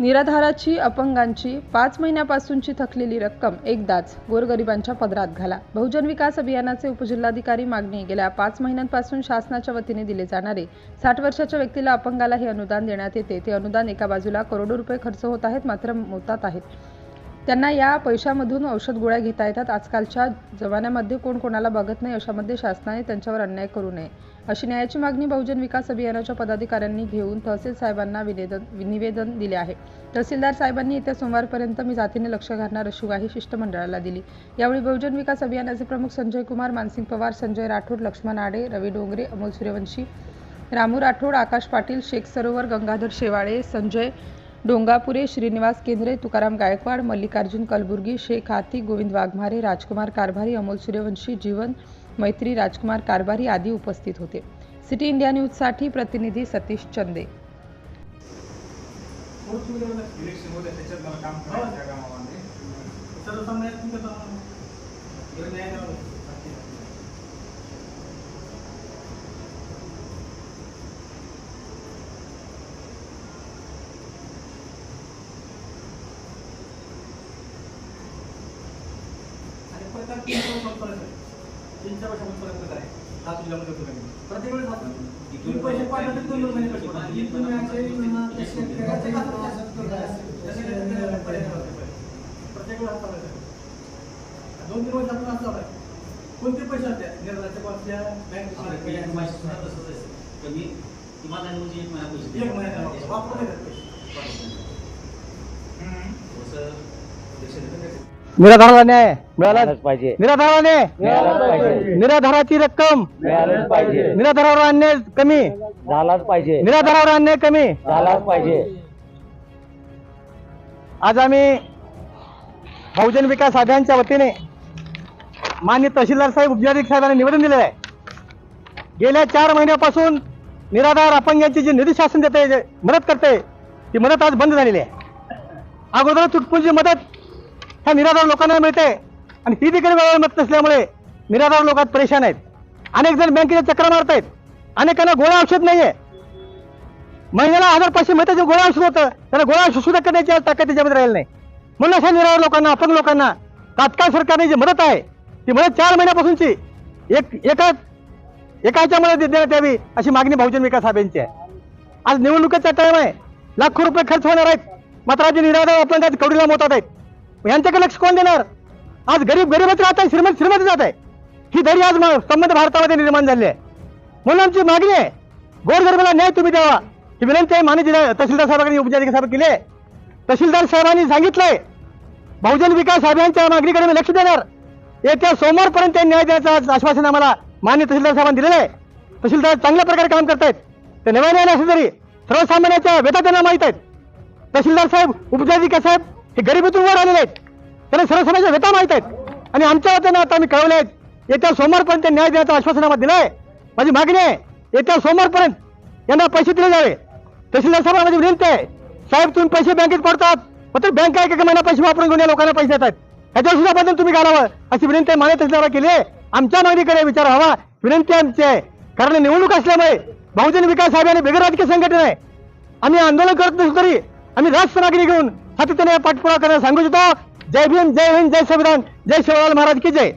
निराधाराची अपंगांची पाच महिन्यापासूनची थकलेली रक्कम एकदाच गोरगरिबांच्या पदरात घाला. बहुजन विकास अभियानाचे उपजिल्हाधिकारी मागणी गेल्या पाच महिन्यांपासून शासनाच्या वतीने दिले जाणारे साठ वर्षाच्या व्यक्तीला अपंगाला हे अनुदान देण्यात येते. ते अनुदान एका बाजूला करोडो रुपये खर्च होत आहेत मात्र मोतात आहेत. त्यांना या पैशामधून औषध गोळ्या घेता येतात. आजकालच्या जमान्यामध्ये कोण कोणाला बघत नाही अशामध्ये शासनाने त्यांच्यावर अन्याय करू नये अशी न्यायाची मागणी बहुजन विकास अभियानाच्या पदाधिकाऱ्यांनी घेऊन तहसील साहेबांना विनेदन निवेदन दिले आहे. तहसीलदार साहेबांनी येत्या सोमवारपर्यंत मी जातीने लक्ष घालणार अशी ग्वाही शिष्टमंडळाला दिली. यावेळी बहुजन विकास अभियानाचे प्रमुख संजय कुमार मानसिंग पवार संजय राठोड लक्ष्मण आडे रवी डोंगरे अमोल सूर्यवंशी रामू राठोड आकाश पाटील शेख सरोवर गंगाधर शेवाळे संजय डोंगापुरे श्रीनिवास केंद्रे तुकाराम गायकवाड मल्लिकार्जुन कलबुर्गी शेख हाती गोविंद वाघमारे राजकुमार कारभारी अमोल सूर्यवंशी जीवन मैत्री राजकुमार कारभारी आदी उपस्थित होते. सिटी इंडिया न्यूजसाठी प्रतिनिधी सतीश चंदे. काम लागतो. आणि प्रत्येक तीन वर्ष परत आहे. प्रत्येक वेळेस हात तुम्ही पैसे पाठवले तर दोन महिने पैसे पाठवा. तुम्ही असे. प्रत्येक वेळेस हात. दोन तीन वर्ष आपण असं आहे कोणते पैसे असते निर्मलाच्या पासल्या बँक कमी किमान आणि म्हणजे एक महिना पैसे एक पैसे निराधाराला न्याय मिळाला मिळालंच पाहिजे. निराधाराला न्याय मिळालंच पाहिजे. निराधाराची रक्कम. मिळालंच पाहिजे. निराधारावर अन्याय कमी. झालाच पाहिजे. निराधारावर अन्याय कमी. झालाच पाहिजे. आज आम्ही बहुजन विकास अभियानच्या वतीने मान्य तहसीलदार साहेब उपजिल्हाधिकारी साहेबांना निवेदन दिलेलं आहे. गेल्या चार महिन्यापासून निराधार अपंगांची जी निधी शासन देते जे मदत करते ती मदत आज बंद झालेली आहे. अगोदर तुटपुंजी मदत ह्या निराधार लोकांना मिळते. आणि ती देखील वेळेवर मिळत नसल्यामुळे निराधार लोक परेशान आहेत. अनेक जण बँकेच्या चक्र मारत आहेत अनेकांना गोळ्या औषध नाहीये. महिन्याला हजार पाचशे मिळतं जे गोळ्या औषध होतं त्याला गोळ्या औषध सुद्धा करण्याची आज ताकद त्याच्यामध्ये राहिली नाही. म्हणून अशा निराधार लोकांना अपंग लोकांना तात्काळ सरकारने जी मदत आहे ती मदत चार महिन्यापासूनची एक एका एकाच्या ह्याच्यामध्ये देण्यात यावी अशी मागणी बहुजन विकास अभियानची आहे. आज निवडणुकीचा टाईम आहे. लाखो रुपये खर्च होणार आहेत. मात्र आज निराधार अपंगात कवडीला मोतात आहेत. यांच्याकडे लक्ष कोण देणार? आज गरीब गरीबच राहत आहे श्रीमंत श्रीमंत जात आहे ही दरी आज संबंध भारतामध्ये निर्माण झाली आहे. म्हणून आमची मागणी आहे गोरगरबाला न्याय तुम्ही द्यावा. ही विनंती आहे मान्य जिल्हा तहसीलदार साहेबांनी उपजिल्हाधिकारी साहेब केले तहसीलदार साहेबांनी सांगितलंय बहुजन विकास अभियानच्या मागणीकडे मी लक्ष देणार. येत्या सोमवारपर्यंत न्याय द्यायचं आज आश्वासन आम्हाला मान्य तहसीलदार साहेबांनी दिलेलं आहे. तहसीलदार चांगल्या प्रकारे काम करतायत. ते नव्याने आले असले तरी सर्वसामान्याच्या व्यथा त्यांना माहीत आहेत. तहसीलदार साहेब उपजिल्हाधिकारी साहेब हे गरिबीतून वर आलेले आहेत. त्यांना सर्वसामान्याच्या व्यथा माहीत आहेत. आणि आमच्या वतीनं आता आम्ही कळवले आहेत येत्या सोमवारपर्यंत न्याय देण्याचं आश्वासन आम्हाला दिलं आहे माझी मागणी आहे येत्या सोमवारपर्यंत यांना पैसे दिले जावे. तहसीलदार साहेब माझी विनंती आहे साहेब तुम्ही पैसे बँकेत पडतात. मात्र बँक आहे एक महिना पैसे वापरून घेऊन या लोकांना पैसे देतात ह्याच्यावर सुद्धा बदल तुम्ही घालावं अशी विनंती मान्य तहसीलदार केली आहे. आमच्या मागणीकडे विचार हवा विनंती आमची आहे. कारण निवडणूक असल्यामुळे बहुजन विकास अभियान बिगर राजकीय संघटना आहे. आम्ही आंदोलन करत नसलो तरी आम्ही राष्ट्र मागणी घेऊन హత్య పట్టుకోకనే సంగుజతో జై భీమ్ జై హింద్ జై సంవిధాన్ జై శివలాల్ మహారాజ్కి జై.